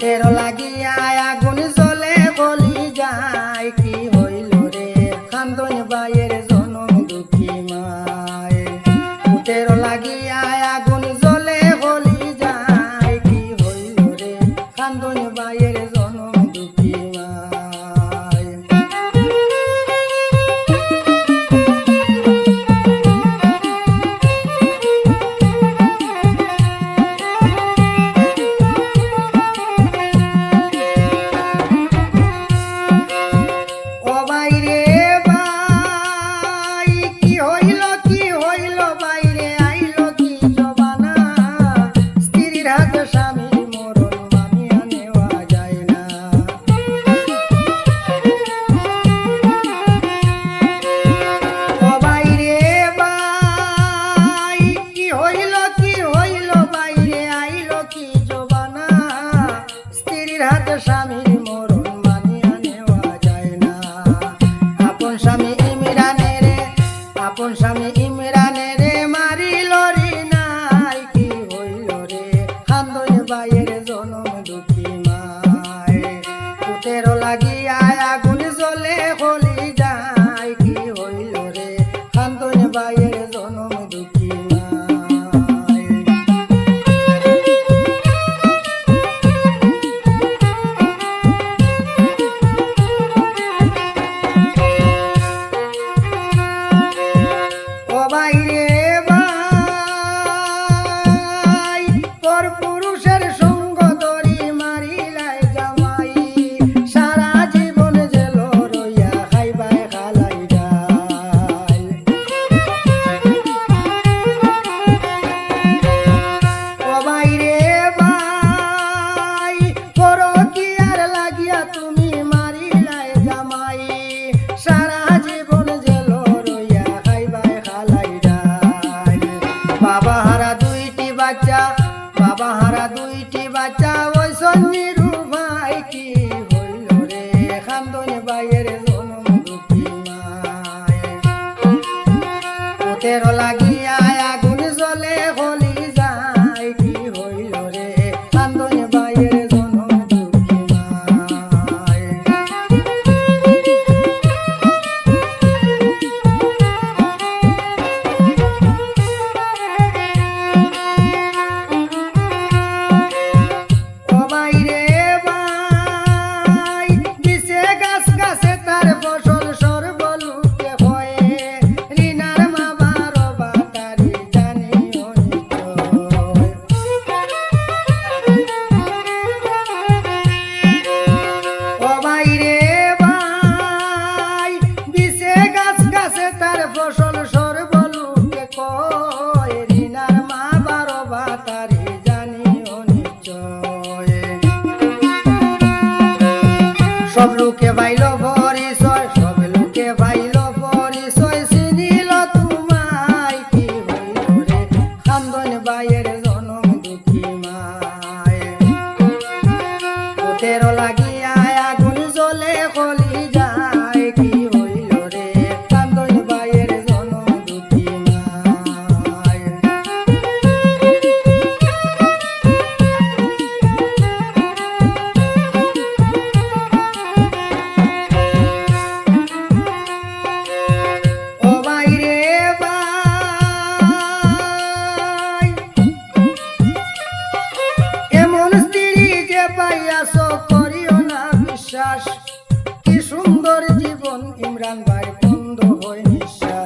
তোর লাগিয়া আপন স্বামী ইমরানে রে মারিল রে নাই। কি হইল রে? হান্দন বাইয়ের জনম দুঃখী মায়। পুতেরও লাগিয়া ও লাগে সব লোকে বাইল পরিচয়, সব লোকে বাইল পরিচয়, চিনিল তোমায়, কি হইল রে? খান্দন বাইরে কামরান বাড়ি বন্ধ হয়ে নিঃশ্বাস